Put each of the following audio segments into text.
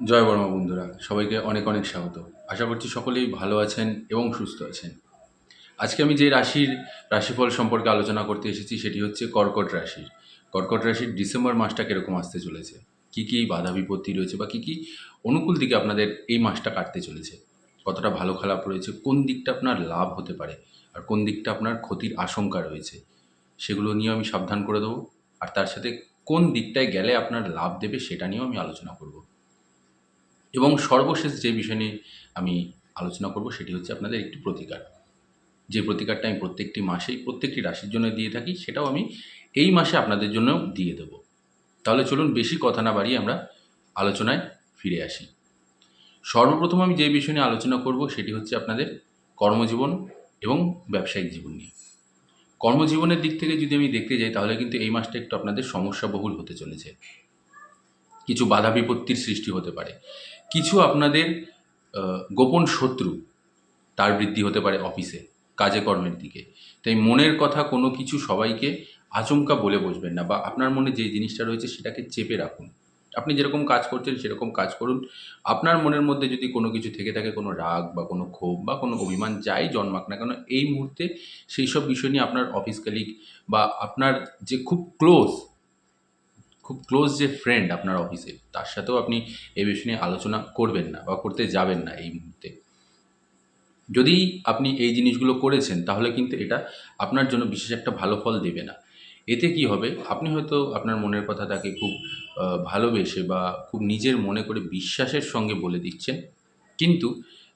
জয় বর্মা বন্ধুরা, সবাইকে অনেক অনেক স্বাগত। আশা করছি সকলেই ভালো আছেন এবং সুস্থ আছেন। আজকে আমি যে রাশির রাশিফল সম্পর্কে আলোচনা করতে এসেছি সেটি হচ্ছে কর্কট রাশির। কর্কট রাশির ডিসেম্বর মাসটা কীরকম আসতে চলেছে? কী কী বাধা বিপত্তি রয়েছে বা কী কী অনুকূল দিকে আপনাদের এই মাসটা কাটতে চলেছে? কতটা ভালো খারাপ রয়েছে? কোন দিকটা আপনার লাভ হতে পারে? আর কোন দিকটা আপনার ক্ষতির আশঙ্কা রয়েছে? সেগুলো নিয়ে আমি সাবধান করে দেবো। আর তার সাথে কোন দিকটায় গেলে আপনার লাভ দেবে সেটা নিয়েও আমি আলোচনা করব। এবং সর্বশেষ যে বিষয় নিয়ে আমি আলোচনা করব, সেটি হচ্ছে আপনাদের একটি প্রতিকার। যে প্রতিকারটা আমি প্রত্যেকটি মাসেই, প্রত্যেকটি রাশির জন্য দিয়ে থাকি, সেটাও আমি এই মাসে আপনাদের জন্য দিয়ে দেব। তাহলে চলুন বেশি কথা না বাড়িয়ে আমরা আলোচনায় ফিরে আসি। সর্বপ্রথম আমি যে বিষয় নিয়ে আলোচনা করব, সেটি হচ্ছে আপনাদের কর্মজীবন এবং ব্যবসায়িক জীবন নিয়ে। কর্মজীবনের দিক থেকে যদি আমি দেখতে যাই, তাহলে কিন্তু এই মাসটা একটু আপনাদের সমস্যাবহুল হতে চলেছে। কিছু বাধা বিপত্তির সৃষ্টি হতে পারে। কিছু আপনাদের গোপন শত্রু তার বৃদ্ধি হতে পারে অফিসে, কাজে কর্মের দিকে। তাই মনের কথা কোনো কিছু সবাইকে আচমকা বলে বসবেন না বা আপনার মনে যে জিনিসটা রয়েছে সেটাকে চেপে রাখুন। আপনি যেরকম কাজ করছেন সেরকম কাজ করুন। আপনার মনের মধ্যে যদি কোনো কিছু থেকে থাকে, কোনো রাগ বা কোনো ক্ষোভ বা কোনো অভিমান যাই জন্মাক না কেন, এই মুহূর্তে সেই সব বিষয় নিয়ে আপনার অফিস কালিগ বা আপনার যে খুব ক্লোজ খুব ক্লোজ যে ফ্রেন্ড আপনার অফিসে তার সাথেও আপনি এই বিষয় নিয়ে আলোচনা করবেন না বা করতে যাবেন না এই মুহূর্তে। যদি আপনি এই জিনিসগুলো করেছেন, তাহলে কিন্তু এটা আপনার জন্য বিশেষ একটা ভালো ফল দেবে না। এতে কি হবে? আপনি হয়তো আপনার মনের কথা তাকে খুব ভালোবেসে বা খুব নিজের মনে করে বিশ্বাসের সঙ্গে বলে দিচ্ছেন, কিন্তু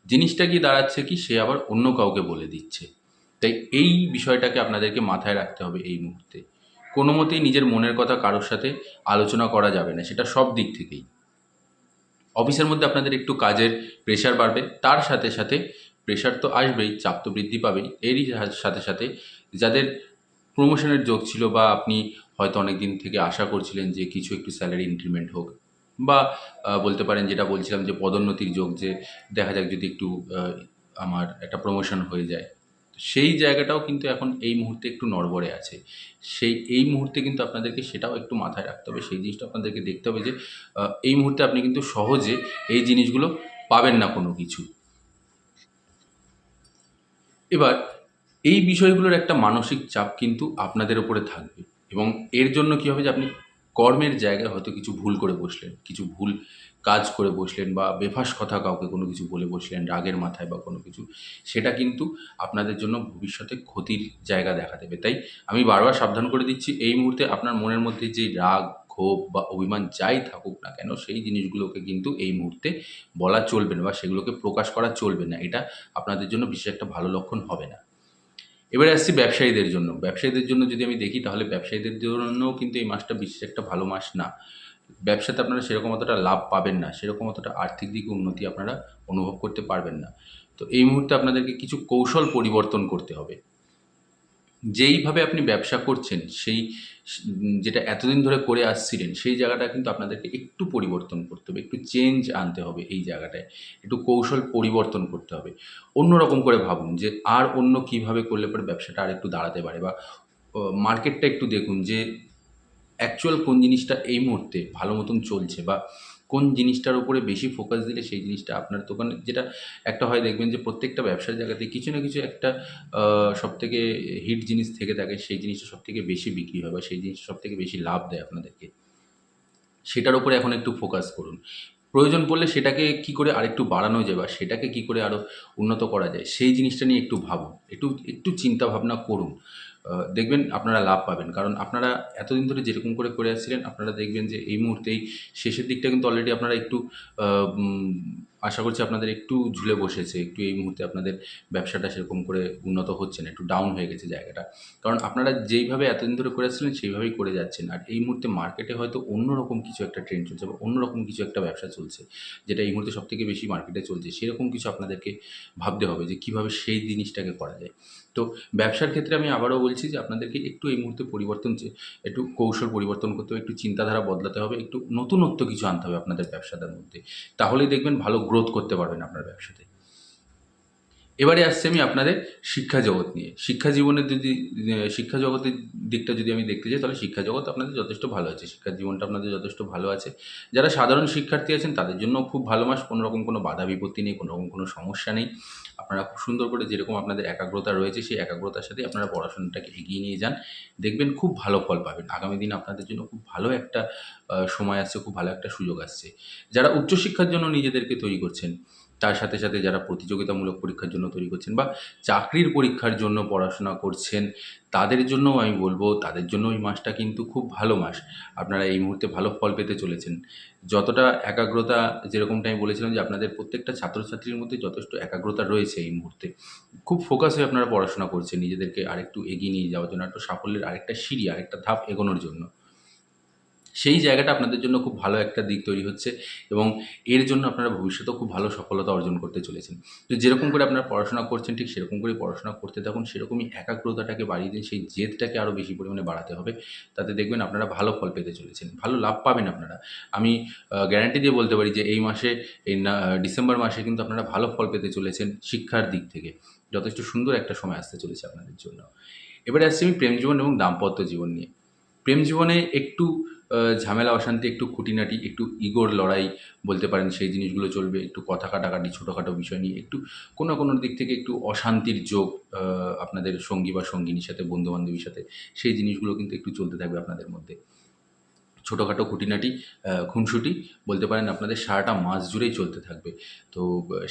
জিনিসটা কি দাঁড়াচ্ছে কি সে আবার অন্য কাউকে বলে দিচ্ছে। তাই এই বিষয়টাকে আপনাদেরকে মাথায় রাখতে হবে এই মুহূর্তে। কোনো মতেই নিজের মনের কথা কারোর সাথে আলোচনা করা যাবে না, সেটা সব দিক থেকেই। অফিসের মধ্যে আপনাদের একটু কাজের প্রেশার বাড়বে, তার সাথে সাথে প্রেশার তো আসবেই, চাপ তো বৃদ্ধি পাবেই। এরই সাথে সাথে যাদের প্রমোশনের যোগ ছিল বা আপনি হয়তো অনেক দিন থেকে আশা করছিলেন যে কিছু একটু স্যালারি ইনক্রিমেন্ট হোক বা বলতে পারেন যেটা বলছিলাম যে পদোন্নতির যোগ যে দেখা যাক যদি একটু আমার একটা প্রমোশন হয়ে যায়। সেই জায়গাটাও কিন্তু এখন এই মুহূর্তে একটু নড়বড়ে আছে। সেই, এই মুহূর্তে কিন্তু আপনাদেরকে সেটাও একটু মাথায় রাখতে হবে। সেই জিনিসটা আপনাদেরকে দেখতে হবে যে এই মুহূর্তে আপনি কিন্তু সহজে এই জিনিসগুলো পাবেন না কোনো কিছু। এবার, এই বিষয়গুলোর একটা মানসিক চাপ কিন্তু আপনাদের ওপরে থাকবে এবং এর জন্য কী হবে যে আপনি কর্মের জায়গায় হয়তো কিছু ভুল করে বসলেন, কিছু ভুল কাজ করে বসলেন বা বেফাস কথা কাউকে কোনো কিছু বলে বসলেন রাগের মাথায় বা কোনো কিছু, সেটা কিন্তু আপনাদের জন্য ভবিষ্যতে ক্ষতির জায়গা দেখা দেবে। তাই আমি বারবার সাবধান করে দিচ্ছি, এই মুহূর্তে আপনার মনের মধ্যে যে রাগ, ক্ষোভ বা অভিমান যাই থাকুক না কেন, সেই জিনিসগুলোকে কিন্তু এই মুহূর্তে বলা চলবে না বা সেগুলোকে প্রকাশ করা চলবে না। এটা আপনাদের জন্য বিশেষ একটা ভালো লক্ষণ হবে না। এবারে আসছি ব্যবসায়ীদের জন্য। ব্যবসায়ীদের জন্য যদি আমি দেখি, তাহলে ব্যবসায়ীদের জন্যও কিন্তু এই মাসটা বিশেষ একটা ভালো মাস না। ব্যবসাতে আপনারা সেরকম অতটা লাভ পাবেন না, সেরকম অতটা আর্থিক দিকে উন্নতি আপনারা অনুভব করতে পারবেন না। তো এই মুহূর্তে আপনাদেরকে কিছু কৌশল পরিবর্তন করতে হবে। যেইভাবে আপনি ব্যবসা করছেন, সেই যেটা এতদিন ধরে করে আসছিলেন, সেই জায়গাটা কিন্তু আপনাদেরকে একটু পরিবর্তন করতে হবে, একটু চেঞ্জ আনতে হবে এই জায়গাটায়, একটু কৌশল পরিবর্তন করতে হবে। অন্যরকম করে ভাবুন যে আর অন্য কীভাবে করলে পরে ব্যবসাটা আর একটু দাঁড়াতে পারে বা মার্কেটটা একটু দেখুন যে অ্যাকচুয়াল কোন জিনিসটা এই মুহূর্তে ভালো মতন চলছে বা কোন জিনিসটার উপরে বেশি ফোকাস দিলে সেই জিনিসটা আপনার দোকানে, যেটা একটা হয় দেখবেন যে প্রত্যেকটা ব্যবসার জায়গাতে কিছু না কিছু একটা সব থেকে হিট জিনিস থেকে থাকে, সেই জিনিসটা সব থেকে বেশি বিক্রি হয় বা সেই জিনিসটা সব থেকে বেশি লাভ দেয় আপনাদেরকে। সেটার উপরে এখন একটু ফোকাস করুন। প্রয়োজন পড়লে সেটাকে কি করে আরেকটু বাড়ানো যায় বা সেটাকে কি করে আরও উন্নত করা যায়, সেই জিনিসটা নিয়ে একটু ভাবুন। একটু একটু চিন্তা ভাবনা করুন। দেখবেন আপনারা লাভ পাবেন। কারণ আপনারা এতদিন ধরে যেরকম করে করে আসছিলেন, আপনারা দেখবেন যে এই মুহূর্তেই শেষের দিকটা কিন্তু অলরেডি আপনারা একটু আশা করছি আপনাদের একটু ঝুলে বসেছে, একটু এই মুহূর্তে আপনাদের ব্যবসাটা সেরকম করে উন্নত হচ্ছে না, একটু ডাউন হয়ে গেছে জায়গাটা। কারণ আপনারা যেইভাবে এতদিন ধরে করে আসছিলেন, সেইভাবেই করে যাচ্ছেন। আর এই মুহূর্তে মার্কেটে হয়তো অন্যরকম কিছু একটা ট্রেন্ড চলছে বা অন্যরকম কিছু একটা ব্যবসা চলছে, যেটা এই মুহূর্তে সবথেকে বেশি মার্কেটে চলছে। সেরকম কিছু আপনাদেরকে ভাবতে হবে যে কীভাবে সেই জিনিসটাকে করা যায়। তো ব্যবসার ক্ষেত্রে আমি আবারও বলছি যে আপনাদেরকে একটু এই মুহূর্তে পরিবর্তন একটু কৌশল পরিবর্তন করতে হবে, একটু চিন্তাধারা বদলাতে হবে, একটু নতুনত্ব কিছু আনতে হবে আপনাদের ব্যবসাদার মধ্যে। তাহলেই দেখবেন ভালো গ্রোথ করতে পারবেন আপনার ব্যবসাতে। এবারে আসছি আমি আপনাদের শিক্ষা জগৎ নিয়ে। শিক্ষা জীবনের যদি, শিক্ষা জগতের দিকটা যদি আমি দেখতে যাই, তাহলে শিক্ষা জগৎ আপনাদের যথেষ্ট ভালো আছে। শিক্ষার জীবনটা আপনাদের যথেষ্ট ভালো আছে। যারা সাধারণ শিক্ষার্থী আছেন, তাদের জন্য খুব ভালো মাস। কোনো রকম কোনো বাধা বিপত্তি নেই কোনো রকম কোনো সমস্যা নেই। আপনারা খুব সুন্দর করে যেরকম আপনাদের একাগ্রতা রয়েছে, সেই একাগ্রতার সাথে আপনারা পড়াশোনাটাকে এগিয়ে নিয়ে যান। দেখবেন খুব ভালো ফল পাবেন। আগামী দিন আপনাদের জন্য খুব ভালো একটা সময় আসছে, খুব ভালো একটা সুযোগ আসছে। যারা উচ্চশিক্ষার জন্য নিজেদেরকে তৈরি করছেন তার সাথে সাথে যারা প্রতিযোগিতামূলক পরীক্ষার জন্য তৈরি করছেন বা চাকরির পরীক্ষার জন্য পড়াশোনা করছেন, তাদের জন্যও আমি বলব, তাদের জন্য এই মাসটা কিন্তু খুব ভালো মাস। আপনারা এই মুহূর্তে ভালো ফল পেতে চলেছেন। যতটা একাগ্রতা, যেরকমটা আমি বলেছিলাম যে আপনাদের প্রত্যেকটা ছাত্রছাত্রীর মধ্যে যথেষ্ট একাগ্রতা রয়েছে এই মুহূর্তে। খুব ফোকাস হয়ে আপনারা পড়াশোনা করছেন, নিজেদেরকে আরেকটু এগিয়ে নিয়ে যাওয়ার জন্য একটু সাফল্যের আরেকটা সিঁড়ি, আরেকটা ধাপ এগোনোর জন্য। সেই জায়গাটা আপনাদের জন্য খুব ভালো একটা দিক তৈরি হচ্ছে এবং এর জন্য আপনারা ভবিষ্যতেও খুব ভালো সফলতা অর্জন করতে চলেছেন। তো যেরকম করে আপনারা পড়াশোনা করছেন, ঠিক সেরকম করে পড়াশোনা করতে থাকুন, সেরকমই একাগ্রতাটাকে বাড়িয়ে দিন, সেই জেদটাকে আরও বেশি পরিমাণে বাড়াতে হবে। তাতে দেখবেন আপনারা ভালো ফল পেতে চলেছেন, ভালো লাভ পাবেন আপনারা। আমি গ্যারান্টি দিয়ে বলতে পারি যে এই মাসে, এই ডিসেম্বর মাসে কিন্তু আপনারা ভালো ফল পেতে চলেছেন শিক্ষার দিক থেকে। যথেষ্ট সুন্দর একটা সময় আসতে চলেছে আপনাদের জন্য। এবারে আসছি আমি প্রেম জীবন এবং দাম্পত্য জীবন নিয়ে। প্রেম জীবনে একটু ঝামেলা, অশান্তি, একটু খুঁটিনাটি, একটু ইগোর লড়াই বলতে পারেন, সেই জিনিসগুলো চলবে, একটু কথা কাটাকাটি, ছোটোখাটো বিষয় নিয়ে, একটু কোনো কোনো দিক থেকে একটু অশান্তির যোগ আপনাদের সঙ্গী বা সঙ্গিনীর সাথে, বন্ধুবান্ধবীর সাথে, সেই জিনিসগুলো কিন্তু একটু চলতে থাকবে আপনাদের মধ্যে। ছোটোখাটো খুঁটিনাটি খুনসুটি বলতে পারেন আপনাদের সারাটা মাস জুড়েই চলতে থাকবে। তো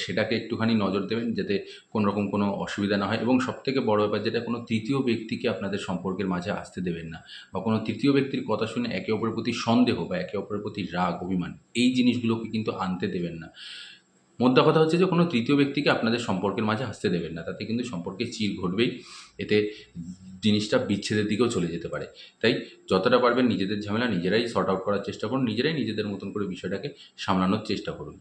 সেটাকে একটুখানি নজর দেবেন যাতে কোনো রকম কোনো অসুবিধা না হয় এবং সবথেকে বড় ব্যাপার যেটা কোনো তৃতীয় ব্যক্তিকে আপনাদের সম্পর্কের মাঝে আসতে দেবেন না বা কোনো তৃতীয় ব্যক্তির কথা শুনে একে অপরের প্রতি সন্দেহ বা একে অপরের প্রতি রাগ, অভিমান, এই জিনিসগুলোকে কিন্তু আনতে দেবেন না। মোদ্দা কথা হচ্ছে যে কোনো তৃতীয় ব্যক্তিকে আপনাদের সম্পর্কের মাঝে হাসতে দেবেন না। তাতে কিন্তু সম্পর্কে চির ঘটবেই। এতে জিনিসটা বিচ্ছেদের দিকেও চলে যেতে পারে। তাই যতটা পারবেন নিজেদের ঝামেলা নিজেরাই শর্ট আউট করার চেষ্টা করুন। নিজেরাই নিজেদের মতন করে বিষয়টাকে সামলানোর চেষ্টা করুন।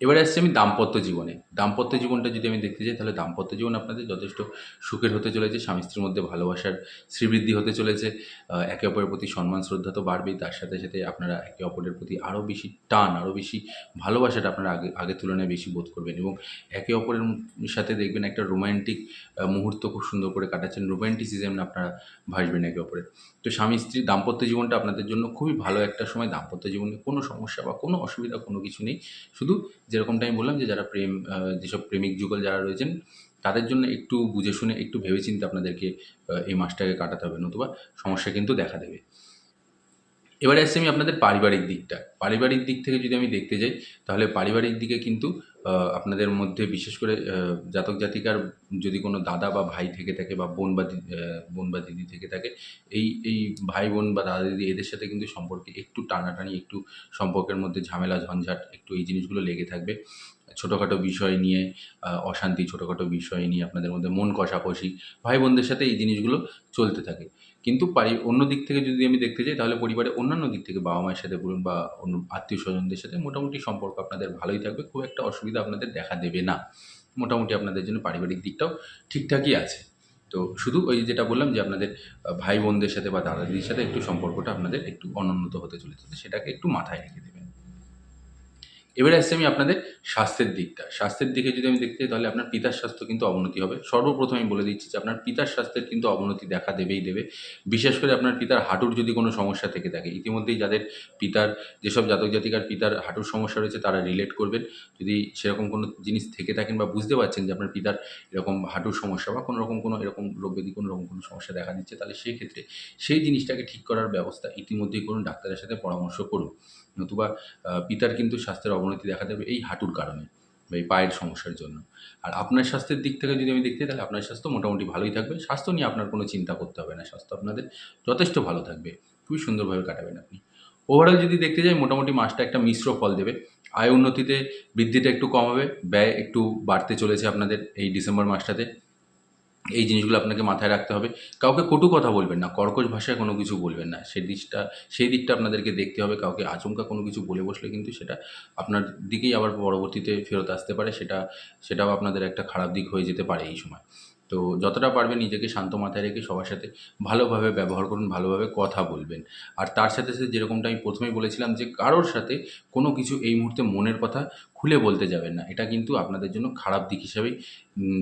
এবারে আসছি আমি দাম্পত্য জীবনে। দাম্পত্য জীবনটা যদি আমি দেখতে যাই, তাহলে দাম্পত্য জীবন আপনাদের যথেষ্ট সুখের হতে চলেছে, স্বামী স্ত্রীর মধ্যে ভালোবাসার শ্রীবৃদ্ধি হতে চলেছে একে অপরের প্রতি সম্মান, শ্রদ্ধা তো বাড়বেই, তার সাথে সাথে আপনারা একে অপরের প্রতি আরও বেশি টান আরও বেশি ভালোবাসাটা আপনারা আগে আগের তুলনায় বেশি বোধ করবেন এবং একে অপরের সাথে দেখবেন একটা রোম্যান্টিক মুহূর্ত খুব সুন্দর করে কাটাচ্ছেন রোম্যান্টিসিজম আপনারা ভাসবেন একে অপরের তো স্বামী স্ত্রী দাম্পত্য জীবনটা আপনাদের জন্য খুবই ভালো একটা সময়, দাম্পত্য জীবনে কোনো সমস্যা বা কোনো অসুবিধা কোনো কিছু নেই, শুধু যেরকমটা আমি বললাম যে যারা প্রেম যেসব প্রেমিক যুগল যারা রয়েছেন, তাদের জন্য একটু বুঝে শুনে, একটু ভেবেচিন্তে আপনাদেরকে এই মাসটাকে কাটাতে হবে, নতুবা সমস্যা কিন্তু দেখা দেবে। এবারে আসছি আমি আপনাদের পারিবারিক দিকটা। পারিবারিক দিক থেকে যদি আমি দেখতে যাই, তাহলে পারিবারিক দিকে কিন্তু আপনাদের মধ্যে বিশেষ করে জাতক জাতিকার যদি কোনো দাদা বা ভাই থেকে থাকে বা বোন বা বোন বা দিদি থেকে থাকে, এই এই ভাই, বোন বা দাদা, দিদি এদের সাথে কিন্তু সম্পর্কে একটু টানাটানি, একটু সম্পর্কের মধ্যে ঝামেলা, ঝঞ্ঝাট, একটু এই জিনিসগুলো লেগে থাকবে। ছোটোখাটো বিষয় নিয়ে অশান্তি ছোটোখাটো বিষয় নিয়ে আপনাদের মধ্যে মন কষাকষি ভাই বোনদের সাথে এই জিনিসগুলো চলতে থাকে। কিন্তু পারি, অন্য দিক থেকে যদি আমি দেখতে যাই, তাহলে পরিবারের অন্যান্য দিক থেকে বাবা মায়ের সাথে বলুন বা অন্য আত্মীয় স্বজনদের সাথে মোটামুটি সম্পর্ক আপনাদের ভালোই থাকবে, খুব একটা অসুবিধা আপনাদের দেখা দেবে না। মোটামুটি আপনাদের জন্য পারিবারিক দিকটাও ঠিকঠাকই আছে। তো শুধু ওই যেটা বললাম যে আপনাদের ভাই বোনদের সাথে বা দাদা দিদির সাথে একটু সম্পর্কটা আপনাদের একটু অনুন্নত হতে চলেছে, সেটাকে একটু মাথায় রেখে দেবেন এবারে আসছি আমি আপনাদের স্বাস্থ্যের দিকটা। স্বাস্থ্যের দিকে যদি আমি দেখতে তাহলে আপনার পিতার স্বাস্থ্য কিন্তু অবনতি হবে। সর্বপ্রথম আমি বলে দিচ্ছি যে, আপনার পিতার স্বাস্থ্যের কিন্তু অবনতি দেখা দেবেই দেবে। বিশেষ করে আপনার পিতার হাঁটুর যদি কোনো সমস্যা থেকে থাকে, ইতিমধ্যেই যাদের পিতার, যেসব জাতক জাতিকার পিতার হাঁটুর সমস্যা রয়েছে, তারা রিলেট করবেন। যদি সেরকম কোনো জিনিস থেকে থাকেন বা বুঝতে পারছেন যে, আপনার পিতার এরকম হাঁটুর সমস্যা বা কোনো রকম কোনো এরকম রোগ ব্যাধি, কোনো রকম কোনো সমস্যা দেখা দিচ্ছে, তাহলে সেই ক্ষেত্রে সেই জিনিসটাকে ঠিক করার ব্যবস্থা ইতিমধ্যেই করুন, ডাক্তারের সাথে পরামর্শ করুন। নতুবা পিতার কিন্তু স্বাস্থ্যের অবনতি দেখা দেবে এই হাঁটুর কারণে বা এই পায়ের সমস্যার জন্য। আর আপনার স্বাস্থ্যের দিক থেকে যদি আমি দেখতে তাহলে আপনার স্বাস্থ্য মোটামুটি ভালোই থাকবে। স্বাস্থ্য নিয়ে আপনার কোনো চিন্তা করতে হবে না। স্বাস্থ্য আপনাদের যথেষ্ট ভালো থাকবে। খুবই সুন্দরভাবে কাটাবেন আপনি। ওভারঅল যদি দেখতে যাই, মোটামুটি মাসটা একটা মিশ্র ফল দেবে। আয় উন্নতিতে বৃদ্ধিটা একটু কম হবে ব্যয় একটু বাড়তে চলেছে আপনাদের এই ডিসেম্বর মাসটাতে। এই জিনিসগুলো আপনাকে মাথায় রাখতে হবে। কাউকে কটু কথা বলবেন না, কর্কশ ভাষায় কোনো কিছু বলবেন না। সেই দিকটা সেই দিকটা আপনাদেরকে দেখতে হবে, কাউকে আচমকা কোনো কিছু বলে বসলে কিন্তু সেটা আপনার দিকেই আবার পরবর্তীতে ফেরত আসতে পারে, সেটা, সেটাও আপনাদের একটা খারাপ দিক হয়ে যেতে পারে এই সময়। তো যতটা পারবেন নিজেকে শান্ত মাথায় রেখে সবার সাথে ভালোভাবে ব্যবহার করুন, ভালোভাবে কথা বলবেন। আর তার সাথে সাথে যেরকমটা আমি প্রথমেই বলেছিলাম যে, কারোর সাথে কোনো কিছু এই মুহূর্তে মনের কথা খুলে বলতে যাবেন না। এটা কিন্তু আপনাদের জন্য খারাপ দিক হিসাবেই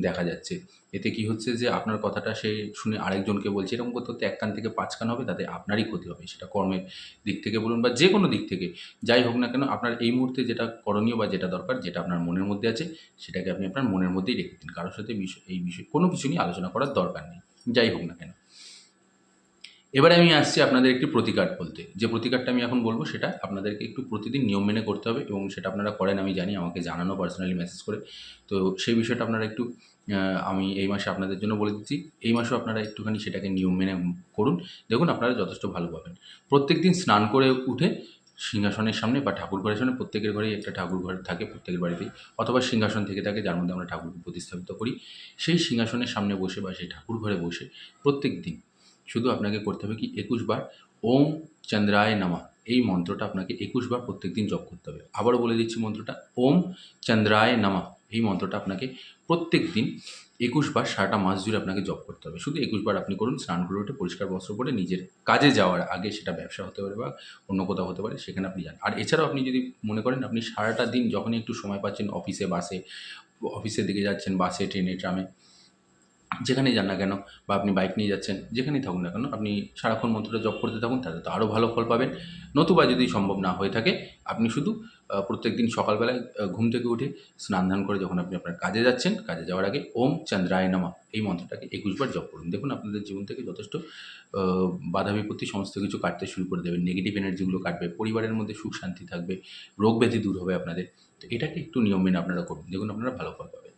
দেখা যাচ্ছে। এতে কি হচ্ছে যে, আপনার কথাটা সে শুনে আরেকজনকে বলছে, এরকম করতে করতে এক কান থেকে পাঁচ কান হবে, তাতে আপনারই ক্ষতি হবে। সেটা কর্মের দিক থেকে বলুন বা যে কোনো দিক থেকে। যাই হোক না কেন, আপনার এই মুহূর্তে যেটা করণীয় বা যেটা দরকার, যেটা আপনার মনের মধ্যে আছে, সেটাকে আপনি আপনার মনের মধ্যেই রেখে দিন। কারোর সাথে বিষয়, এই বিষয়ে কোনো কিছু নিয়ে আলোচনা করার দরকার নেই। যাই হোক না কেন। এবারে আমি আসছি আপনাদের একটি প্রতিকার বলতে। যে প্রতিকারটা আমি এখন বলব, সেটা আপনাদেরকে একটু প্রতিদিন নিয়ম মেনে করতে হবে এবং সেটা আপনারা করেন, আমি জানি, আমাকে জানানো পার্সোনালি মেসেজ করে। তো সেই বিষয়টা আপনারা একটু আমি এই মাসে আপনাদের জন্য বলে দিচ্ছি। এই মাসেও আপনারা একটুখানি সেটাকে নিয়ম মেনে করুন। দেখুন, আপনারা যথেষ্ট ভালো পাবেন। প্রত্যেক দিন স্নান করে উঠে সিংহাসনের সামনে বা ঠাকুর ঘরের সামনে, প্রত্যেকের ঘরেই একটা ঠাকুর ঘর থাকে প্রত্যেকের বাড়িতেই, অথবা সিংহাসন থেকে থাকে যার মধ্যে আমরা ঠাকুরকে প্রতিস্থাপিত করি। সেই সিংহাসনের সামনে বসে বা সেই ঠাকুর ঘরে বসে প্রত্যেক দিন শুধু আপনাকে করতে হবে কি একুশ বার ওম চন্দ্রায় নামা। এই মন্ত্রটা আপনাকে একুশ বার প্রত্যেক দিন জপ করতে হবে। আবারও বলে দিচ্ছি মন্ত্রটা, ওম চন্দ্রায় নামা। এই মন্ত্রটা আপনাকে প্রত্যেক দিন একুশ বার সারাটা মাস জুড়ে আপনাকে জপ করতে হবে। শুধু একুশ বার আপনি করুন, স্নান করে উঠে পরিষ্কার বস্ত্র পরে নিজের কাজে যাওয়ার আগে সেটা ব্যবসা হতে পারে বা অন্য কোথাও হতে পারে, সেখানে আপনি যান। আর এছাড়াও আপনি যদি মনে করেন আপনি সারাটা দিন যখনই একটু সময় পাচ্ছেন, অফিসে, বাসে, অফিসের দিকে যাচ্ছেন, বাসে, ট্রেনে, ট্রামে যেখানেই যান না কেন বা আপনি বাইক নিয়ে যাচ্ছেন, যেখানেই থাকুন না কেন, আপনি সারাক্ষণ মন্ত্রটা জপ করতে থাকুন, তাতে তো আরও ভালো ফল পাবেন। নতুবা যদি সম্ভব না হয়ে থাকে, আপনি শুধু প্রত্যেক দিন সকালবেলায় ঘুম থেকে উঠে স্নান ধান করে যখন আপনি আপনার কাজে যাচ্ছেন, কাজে যাওয়ার আগে ওম চন্দ্রায় নমা এই মন্ত্রটাকে একুশবার জপ করুন। দেখুন আপনাদের জীবন থেকে যথেষ্ট বাধা বিপত্তি সমস্ত কিছু কাটতে শুরু করে দেবেন নেগেটিভ এনার্জিগুলো কাটবে, পরিবারের মধ্যে সুখ শান্তি থাকবে, রোগ ব্যাধি দূর হবে আপনাদের। তো এটাকে একটু নিয়ম মেনে আপনারা করুন। দেখুন আপনারা ভালো ফল পাবেন।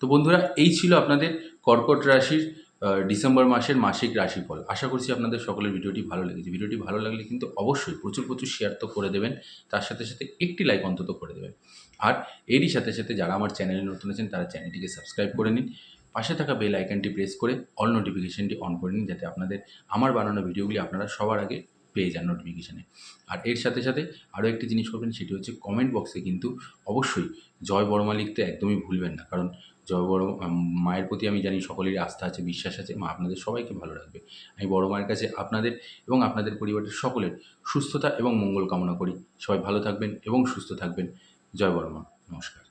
তো বন্ধুরা, এই ছিল আপনাদের কর্কট রাশির ডিসেম্বর মাসের মাসিক রাশিফল। আশা করছি আপনাদের সকলের ভিডিওটি ভালো লেগেছে। ভিডিওটি ভালো লাগলে কিন্তু অবশ্যই প্রচুর প্রচুর শেয়ার তো করে দেবেন। তার সাথে সাথে একটি লাইক অন্তত করে দেবেন। আর এরই সাথে সাথে যারা আমার চ্যানেলে নতুন আছেন, তারা চ্যানেলটিকে সাবস্ক্রাইব করে নিন। পাশে থাকা বেল আইকনটি প্রেস করে অল নোটিফিকেশনটি অন করে নিন, যাতে আপনাদের আমার বানানো ভিডিওগুলি আপনারা সবার আগে পেয়ে যান নোটিফিকেশানে আর এর সাথে সাথে আরও একটি জিনিস করবেন, সেটি হচ্ছে কমেন্ট বক্সে কিন্তু অবশ্যই জয় বড়মা লিখতে একদমই ভুলবেন না। কারণ জয় বড় মায়ের প্রতি আমি জানি সকলেরই আস্থা আছে, বিশ্বাস আছে, মা আপনাদের সবাইকে ভালো রাখবে। আমি বড় মায়ের কাছে আপনাদের এবং আপনাদের পরিবারের সকলের সুস্থতা এবং মঙ্গল কামনা করি। সবাই ভালো থাকবেন এবং সুস্থ থাকবেন। জয় বড় মা, নমস্কার।